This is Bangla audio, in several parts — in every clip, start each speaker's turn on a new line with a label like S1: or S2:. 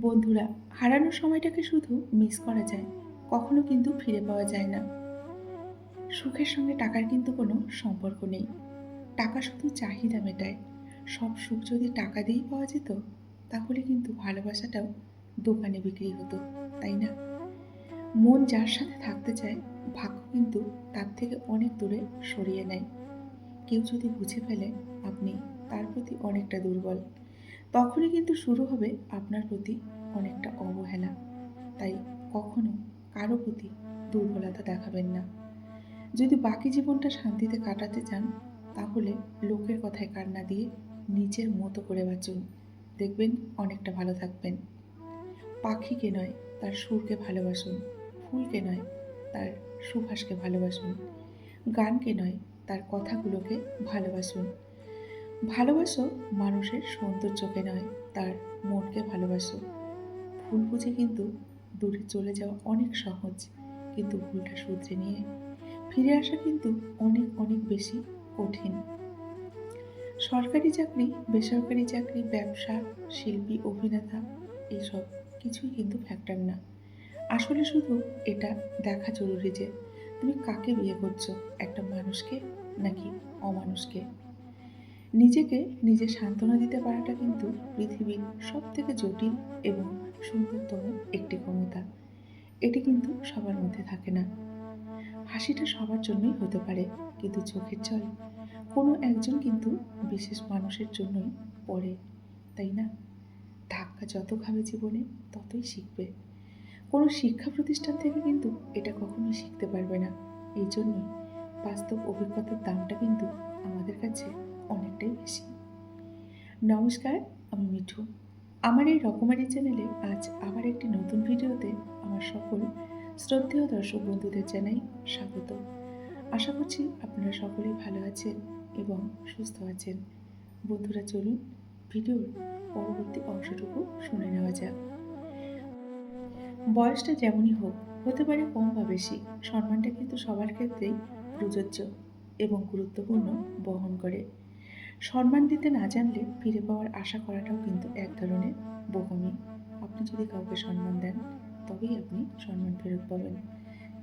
S1: বন্ধুরা, হারানোর সময়টাকে শুধু মিস করা যায়, কখনো কিন্তু ফিরে পাওয়া যায় না। সুখের সঙ্গে টাকার কিন্তু কোনো সম্পর্ক নেই। টাকা শুধু চাহিদা মেটায়। সব সুখ যদি টাকা দিয়েই পাওয়া যেত, তাহলে কিন্তু ভালোবাসাটাও দোকানে বিক্রি হতো, তাই না? মন যার সাথে থাকতে চায়, ভাগ্য কিন্তু তার থেকে অনেক দূরে সরিয়ে নেয়। কেউ যদি বুঝে ফেলে, আপনি তার প্রতি অনেকটা দুর্বল। তখনই কিন্তু শুরু হবে আপনার প্রতি অনেকটা অবহেলা। তাই কখনো কারও প্রতি দুর্বলতা দেখাবেন না। যদি বাকি জীবনটা শান্তিতে কাটাতে চান, তাহলে লোকের কথায় কান্না দিয়ে নিজের মতো করে বাঁচুন। দেখবেন অনেকটা ভালো থাকবেন। পাখিকে নয়, তার সুরকে ভালোবাসুন। ফুলকে নয়, তার সুভাষকে ভালোবাসুন। গানকে নয়, তার কথাগুলোকে ভালোবাসুন। ভালোবাসো মানুষের সৌন্দর্যকে নয়, তার মনকে ভালোবাসো। ভুল বুঝে কিন্তু দূরে চলে যাওয়া অনেক সহজ, কিন্তু ভুলটা শুধরে নিয়ে ফিরে আসা কিন্তু অনেক অনেক বেশি কঠিন। সরকারি চাকরি, বেসরকারি চাকরি, ব্যবসা, শিল্পী, অভিনেতা এইসব কিছুই কিন্তু ফ্যাক্টর না। আসলে শুধু এটা দেখা জরুরি যে তুমি কাকে বিয়ে করছ, একটা মানুষকে নাকি অমানুষকে? নিজেকে নিজে সান্ত্বনা দিতে পারাটা কিন্তু পৃথিবীর সব থেকে জটিল এবং সুন্দরতম একটি ক্ষমতা। এটি কিন্তু সবার মধ্যে থাকে না। হাসিটা সবার জন্যই হতে পারে, কিন্তু চোখের জল। কোনো একজন কিন্তু বিশেষ মানুষের জন্যই পড়ে, তাই না? ধাক্কা যত খাবে জীবনে, ততই শিখবে। কোনো শিক্ষা প্রতিষ্ঠান থেকে কিন্তু এটা কখনোই শিখতে পারবে না। এই জন্যই বাস্তব অভিজ্ঞতার দামটা কিন্তু আমাদের কাছে অনেকটাই বেশি। নমস্কার, আমি মিঠু। আমার এই রকমারি চ্যানেলে আজ আবার একটি নতুন ভিডিওতে আমার সকল শ্রদ্ধেয় দর্শক বন্ধুদের জানাই স্বাগত। আশা করছি আপনারা সকলেই ভালো আছেন এবং সুস্থ আছেন। বন্ধুরা, চলুন ভিডিওর পরবর্তী অংশটুকু শুনে নেওয়া যাক। বয়সটা যেমনই হোক, হতে পারে কম বা বেশি, সম্মানটা কিন্তু সবার ক্ষেত্রেই প্রযোজ্য এবং গুরুত্বপূর্ণ বহন করে। সম্মান দিতে না জানলে ফিরে পাওয়ার আশা করাটাও কিন্তু এক ধরনের বোকামি। আপনি যদি কাউকে সম্মান দেন, তবেই আপনি সম্মান ফেরত পাবেন।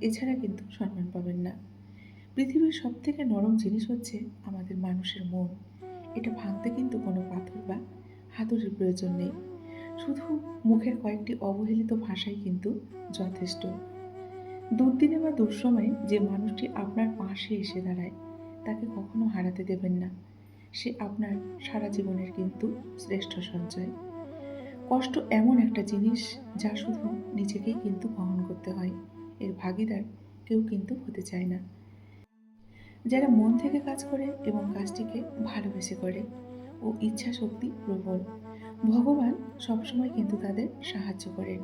S1: এছাড়া কিন্তু সম্মান পাবেন না। পৃথিবীর সব থেকে নরম জিনিস হচ্ছে আমাদের মানুষের মন। এটা ভাঙতে কিন্তু কোনো পাথর বা হাতুড়ির প্রয়োজন নেই। শুধু মুখের কয়েকটি অবহেলিত ভাষাই কিন্তু যথেষ্ট। দুর্দিনে বা দুঃসময়ে যে মানুষটি আপনার পাশে এসে দাঁড়ায়, তাকে কখনো হারাতে দেবেন না। সে আপনার সারা জীবনের কিন্তু শ্রেষ্ঠ সঞ্চয় কষ্ট এমন একটা জিনিস যা শুধু নিজেকেই কিন্তু বহন করতে হয়। এর ভাগিদার কেউ কিন্তু হতে চায় না। যারা মন থেকে কাজ করে এবং কাজটিকে ভালোবেসে করে ও ইচ্ছা শক্তি প্রবল, ভগবান সবসময় কিন্তু তাদের সাহায্য করেন।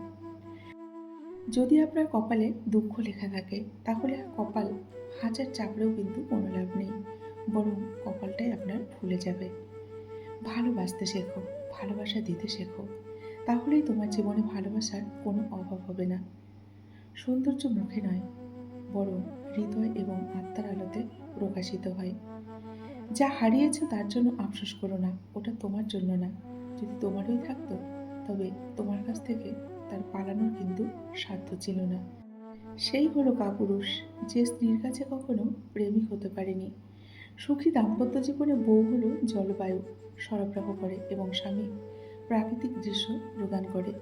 S1: যদি আপনার কপালে দুঃখ লেখা থাকে, তাহলে কপাল হাজার চাপড়েও কিন্তু কোনো লাভ নেই। বরং কপালটাই আপনার ফুলে যাবে। ভালোবাসতে শেখো, ভালোবাসা দিতে শেখো। তাহলেই তোমার জীবনে ভালোবাসার কোনো অভাব হবে না। সৌন্দর্য মুখে নয়, বরং হৃদয় এবং আত্মার আলোতে প্রকাশিত হয়। যা হারিয়েছো তার জন্য আফসোস করো না, ওটা তোমার জন্য না। যদি তোমারই থাকতো, তবে তোমার কাছ থেকে তার পালানোর কিন্তু সাধ্য ছিল না। সেই হলো কাপুরুষ, যে স্ত্রীর কাছে কখনো প্রেমিক হতে পারেনি। সুখী দাম্পত্য জীবনে বউ হল জলবায়ু, সরবরাহ করে এবং স্বামী, প্রাকৃতিক দৃশ্য প্রদান করে।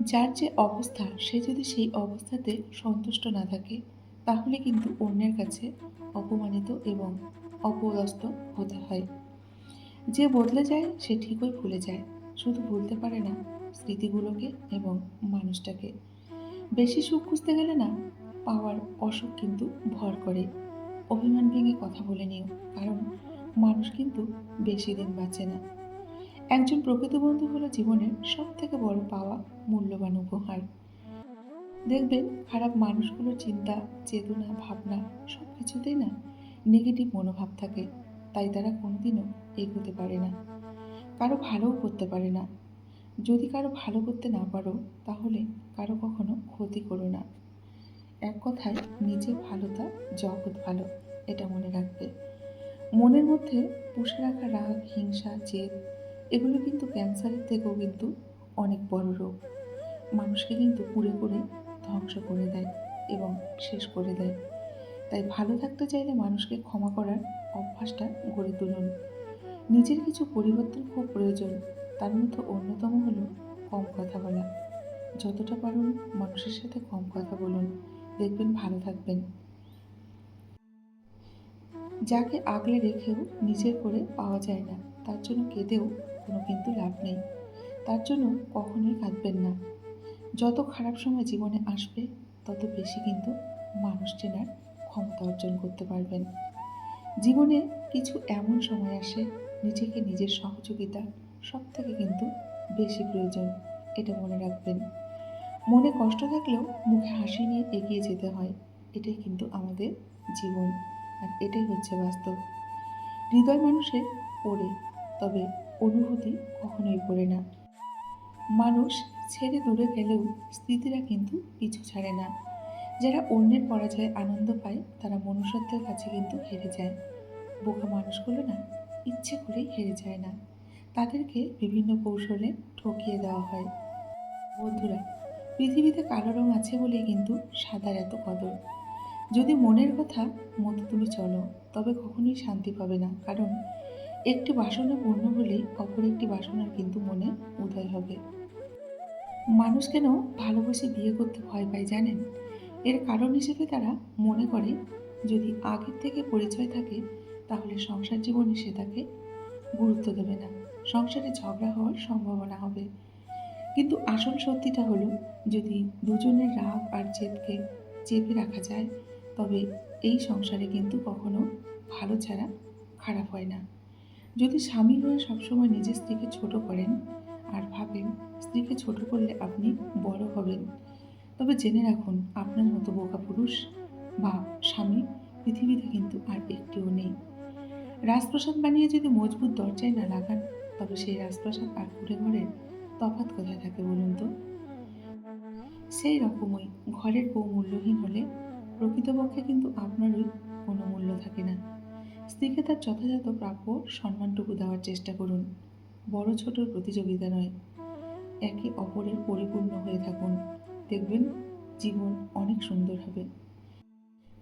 S1: যার যে অবস্থা, সে যদি সেই অবস্থাতে সন্তুষ্ট না থাকে, তাহলে কিন্তু অন্যের কাছে অপমানিত এবং অপদস্থ হতে হয়। যে বদলে যায়, সে ঠিকই ভুলে যায়। শুধু ভুলতে পারে না স্মৃতিগুলোকে এবং মানুষটাকে। বেশি সুখ খুঁজতে গেলে না, পাওয়ার অসুখ কিন্তু ভর করে। অভিমান ভেঙে কথা বলে নিও, কারণ মানুষ কিন্তু বেশি দিন বাঁচে না। একজন প্রকৃত বন্ধু হলো জীবনের সব থেকে বড় পাওয়া মূল্যবান উপহার। দেখবেন, খারাপ মানুষগুলোর চিন্তা, চেতনা, ভাবনা সব কিছুতেই না নেগেটিভ মনোভাব থাকে, তাই তারা কোনোদিনও এগোতে পারে না। কারও ভালোও করতে পারে না। যদি কারও ভালো করতে না পারো, তাহলে কারও কখনো ক্ষতি করো না। এক কথায়, নিজের ভালোটা জগৎ ভালো। এটা মনে রাখবে। মনের মধ্যে পুষে রাখা রাগ, হিংসা, জেদ, এগুলো কিন্তু ক্যান্সারের থেকেও কিন্তু অনেক বড় রোগ। মানুষকে কিন্তু পুড়ে করে ধ্বংস করে দেয় এবং শেষ করে দেয়। তাই ভালো থাকতে চাইলে মানুষকে ক্ষমা করার অভ্যাসটা গড়ে তুলুন। নিজের কিছু পরিবর্তন খুব প্রয়োজন, তার মধ্যে অন্যতম হলো কম কথা বলা। যতটা পারুন মানুষের সাথে কম কথা বলুন। দেখবেন ভালো থাকবেন। যাকে আগলে রেখেও নিজের করে পাওয়া যায় না, তার জন্য কেঁদেও কোনো কিন্তু লাভ নেই। তার জন্য কখনোই কাঁদবেন না। যত খারাপ সময় জীবনে আসবে, তত বেশি কিন্তু মানুষ চেনার ক্ষমতা অর্জন করতে পারবেন। জীবনে কিছু এমন সময় আসে, নিজেকে নিজের সহযোগিতা সব থেকে কিন্তু বেশি প্রয়োজন, এটা মনে রাখবেন। মনে কষ্ট থাকলেও মুখে হাসি নিয়ে এগিয়ে যেতে হয়, এটাই কিন্তু আমাদের জীবন। আর এটাই হচ্ছে বাস্তব। হৃদয় মানুষের পড়ে, তবে অনুভূতি কখনোই পড়ে না। মানুষ ছেড়ে দূরে গেলেও স্মৃতিরা কিন্তু পিছু ছাড়ে না। যারা অন্যের পরাজয়ে আনন্দ পায়, তারা মনুষ্যত্বের কাছে কিন্তু হেরে যায়। বোকা মানুষগুলো না ইচ্ছে করেই হেরে যায় না। তাদেরকে বিভিন্ন কৌশলে ঠকিয়ে দেওয়া হয়। বন্ধুরা, পৃথিবীতে কালো রং আছে বলেই কিন্তু সাদার এত কদর। যদি মনের কথা মতো তুমি চলো, তবে কখনোই শান্তি পাবে না। কারণ একটি বাসনা পূর্ণ হলেই অপর একটি বাসনার কিন্তু মনে উদয় হবে। মানুষ কেন ভালোবেসে বিয়ে করতে ভয় পায় জানেন? এর কারণ হিসেবে তারা মনে করে, যদি আগের থেকে পরিচয় থাকে, তাহলে সংসার জীবনে সে তাকে গুরুত্ব দেবে না। সংসারে ঝগড়া হওয়ার সম্ভাবনা হবে। কিন্তু আসল সত্যিটা হলো, যদি দুজনের রাগ আর জেদকে চেপে রাখা যায় তবে এই সংসারে কিন্তু কখনো ভালো ছাড়া খারাপ হয় না। যদি স্বামী হয়ে সবসময় নিজের স্ত্রীকে ছোট করেন আর ভাবেন স্ত্রীকে ছোট করলে আপনি বড় হবেন, তবে জেনে রাখুন আপনার মতো বোকা পুরুষ বা স্বামী পৃথিবীতে কিন্তু আর একটিও নেই। রাজপ্রাসাদ বানিয়ে যদি মজবুত দরজায় না লাগান, তবে সেই রাজপ্রাসাদ আর কুড়ে ঘরের তফাৎ কোথায় থাকে বলুন তো? সেই রকমই ঘরের বউ মূল্যহীন হলে প্রকৃতপক্ষে কিন্তু আপনারই কোনো মূল্য থাকে না। স্ত্রীকে তার যথাযথ প্রাপ্য সম্মানটুকু দেওয়ার চেষ্টা করুন। বড় ছোটর প্রতিযোগিতা নয়। একে অপরের পরিপূর্ণ হয়ে থাকুন। দেখবেন জীবন অনেক সুন্দর হবে।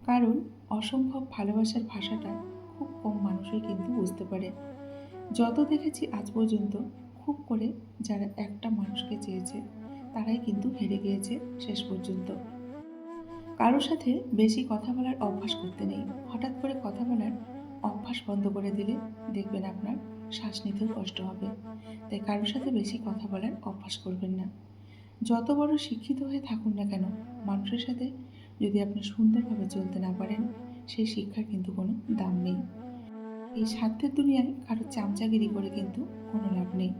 S1: কারণ অসম্ভব ভালোবাসার ভাষাটা খুব কম মানুষই কিন্তু বুঝতে পারে। যত দেখেছি আজ পর্যন্ত খুব করে যারা একটা মানুষকে চেয়েছে, তারাই কিন্তু হেরে গিয়েছে শেষ পর্যন্ত। কারোর সাথে বেশি কথা বলার অভ্যাস করতে নেই। হঠাৎ করে কথা বলার অভ্যাস বন্ধ করে দিলে দেখবেন আপনার শ্বাস নিতেও কষ্ট হবে। তাই কারোর সাথে বেশি কথা বলার অভ্যাস করবেন না। যত বড় শিক্ষিত হয়ে থাকুন না কেন, মানুষের সাথে যদি আপনি সুন্দরভাবে চলতে না পারেন, সেই শিক্ষার কিন্তু কোনো দাম নেই। এই স্বার্থের দুনিয়ায় কারও চামচাগিরি করে কিন্তু কোনো লাভ নেই।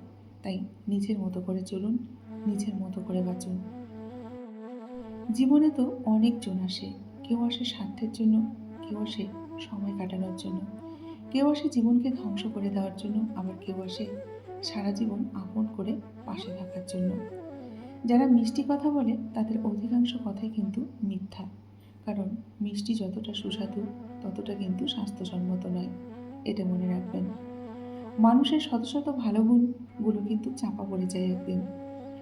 S1: তাই নিজের মতো করে চলুন, নিজের মতো করে বাঁচুন। জীবনে তো অনেকজন আসে। কেউ আসে স্বার্থের জন্য, কেউ আসে সময় কাটানোর জন্য। কেউ আসে জীবনকে ধ্বংস করে দেওয়ার জন্য, আবার কেউ আসে সারা জীবন আপন করে পাশে থাকার জন্য। যারা মিষ্টি কথা বলে, তাদের অধিকাংশ কথাই কিন্তু মিথ্যা। কারণ মিষ্টি যতটা সুস্বাদু, ততটা কিন্তু স্বাস্থ্যসম্মত নয়। এটা মনে রাখবেন। মানুষের শত শত ভালো গুণগুলো কিন্তু চাপা পড়ে যায় একদিন।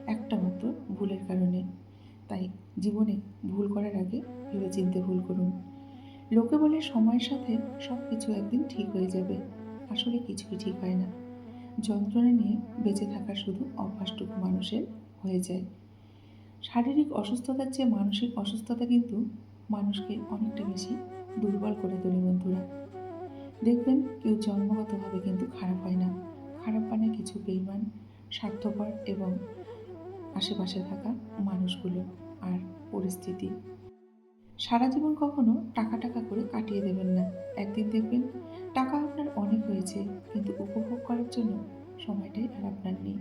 S1: একটা মাত্র ভুলের কারণে। তাই জীবনে ভুল করার আগে ভেবে চিনতে ভুল করুন। লোকে বলে সময়ের সাথে সব কিছু একদিন ঠিক হয়ে যাবে। আসলে কিছুই ঠিক হয় না। যন্ত্রণা নিয়ে বেঁচে থাকা শুধু অভ্যাসটুকু মানুষের হয়ে যায়। শারীরিক অসুস্থতার চেয়ে মানসিক অসুস্থতা কিন্তু মানুষকে অনেকটা বেশি দুর্বল করে তোলে বন্ধুরা। দেখবেন কেউ জন্মগতভাবে কিন্তু খারাপ হয় না। খারাপ মানে কিছু বেইমান, স্বার্থপর এবং আশেপাশে থাকা মানুষগুলো। আর পরিস্থিতি। সারা জীবন কখনো টাকা টাকা করে কাটিয়ে দেবেন না। একদিন দেখবেন টাকা আপনার অনেক হয়েছে, কিন্তু উপভোগ করার জন্য সময়টাই আর আপনার নেই।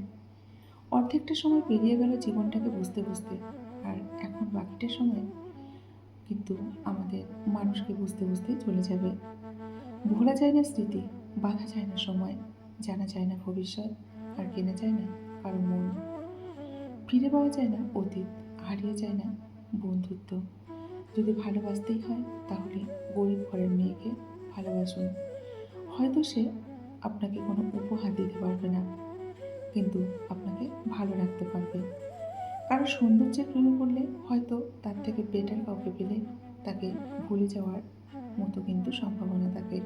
S1: অর্ধেকটা সময় পেরিয়ে গেল জীবনটাকে বুঝতে বুঝতে, আর এখন বাকিটা সময় কিন্তু আমাদের মানুষকে বুঝতে বুঝতে চলে যাবে। ভোলা যায় না স্মৃতি, বাধা যায় না সময়, জানা যায় না ভবিষ্যৎ, আর কেনা যায় না কারও মন। ফিরে পাওয়া যায় না অতীত হারিয়ে যায় না বন্ধুত্ব। যদি ভালোবাসতেই হয়, তাহলে গরিব ঘরের মেয়েকে ভালোবাসুন। হয়তো সে আপনাকে কোনো উপহার দিতে পারবে না, কিন্তু আপনাকে ভালো রাখতে পারবে। কারও সৌন্দর্যের প্রেমে পড়লে হয়তো তার থেকে বেটার কাউকে পেলে তাকে ভুলে যাওয়ার মতো কিন্তু সম্ভাবনা থাকে।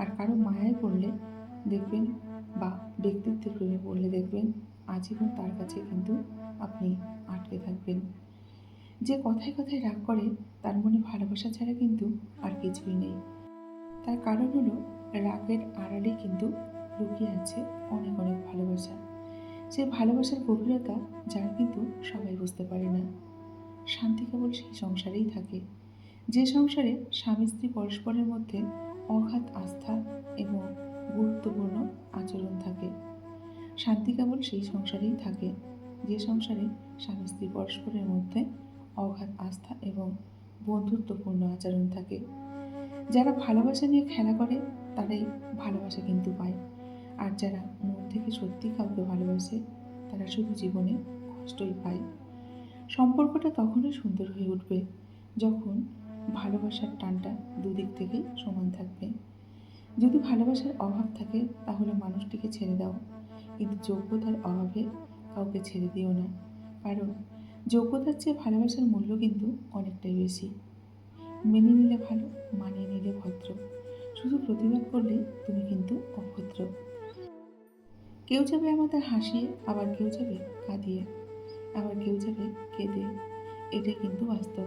S1: আর কারও মায়ায় পড়লে দেখবেন বা ব্যক্তিত্বের প্রেমে পড়লে দেখবেন আজীবন তার কাছে কিন্তু আপনি আটকে থাকবেন। যে কথায় কথায় রাগ করে, তার মনে ভালোবাসা ছাড়া কিন্তু আর কিছুই নেই। তার কারণ হলো, রাগের আড়ালে কিন্তু লুকিয়ে আছে অনেক অনেক ভালোবাসা। সেই ভালোবাসার গভীরতা যার কিন্তু সবাই বুঝতে পারে না। শান্তি কেবল সেই সংসারেই থাকে। যে সংসারে স্বামী স্ত্রী পরস্পরের মধ্যে অগাধ আস্থা এবং গুরুত্বপূর্ণ আচরণ থাকে। শান্তি কেবল সেই সংসারেই থাকে, যে সংসারে স্বামী স্ত্রী পরস্পরের মধ্যে অগাধ আস্থা এবং বন্ধুত্বপূর্ণ আচরণ থাকে। যারা ভালোবাসা নিয়ে খেলা করে, তারাই ভালোবাসা কিন্তু পায়। আর যারা মন থেকে সত্যি কাউকে ভালোবাসে, তারা শুধু জীবনে কষ্টই পায়। সম্পর্কটা তখনই সুন্দর হয়ে উঠবে, যখন ভালোবাসার টানটা দুদিক থেকেই সমান থাকবে। যদি ভালোবাসার অভাব থাকে, তাহলে মানুষটিকে ছেড়ে দাও। কিন্তু যোগ্যতার অভাবে কাউকে ছেড়ে দিও না। কারণ যোগ্যতার চেয়ে ভালোবাসার মূল্য কিন্তু অনেকটাই বেশি। মেনে নিলে ভালো, মানিয়ে নিলে ভদ্র। শুধু প্রতিবাদ করলে তুমি কিন্তু অভদ্র। কেউ যাবে আমাদের হাসিয়ে, আবার কেউ যাবে কাঁদিয়ে। আবার কেউ যাবে কেঁদে। এটাই কিন্তু বাস্তব।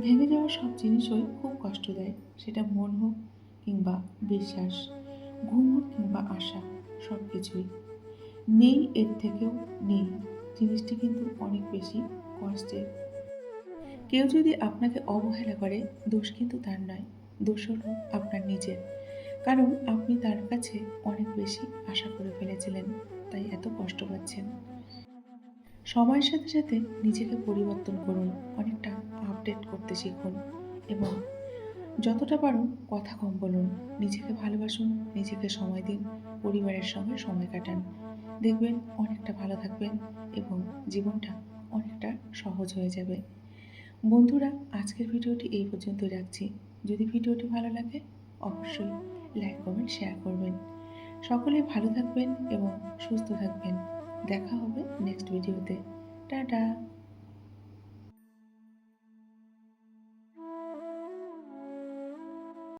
S1: ভেঙে যাওয়া সব জিনিসই খুব কষ্ট দেয়, সেটা মন হোক কিংবা বিশ্বাস, ঘুম হোক কিংবা আশা সব কিছুই নেই, এর থেকেও নেই। জিনিসটি কিন্তু অনেক বেশি কষ্টের। কেউ যদি আপনাকে অবহেলা করে, দোষ কিন্তু তার নয়। দোষ হলো আপনার নিজের। কারণ আপনি তার কাছে অনেক বেশি আশা করে ফেলেছিলেন, তাই এত কষ্ট পাচ্ছেন। সময়ের সাথে সাথে নিজেকে পরিবর্তন করুন, অনেকটা আপডেট করতে শিখুন এবং যতটা পারুন কথা কম বলুন। নিজেকে ভালোবাসুন, নিজেকে সময় দিন, পরিবারের সঙ্গে সময় কাটান। দেখবেন অনেকটা ভালো থাকবেন এবং জীবনটা অনেকটা সহজ হয়ে যাবে। বন্ধুরা, আজকের ভিডিওটি এই পর্যন্তই রাখছি। যদি ভিডিওটি ভালো লাগে, অবশ্যই লাইক করবেন শেয়ার করবেন। সকলে ভালো থাকবেন এবং সুস্থ থাকবেন। দেখা হবে নেক্সট ভিডিওতে টাটা!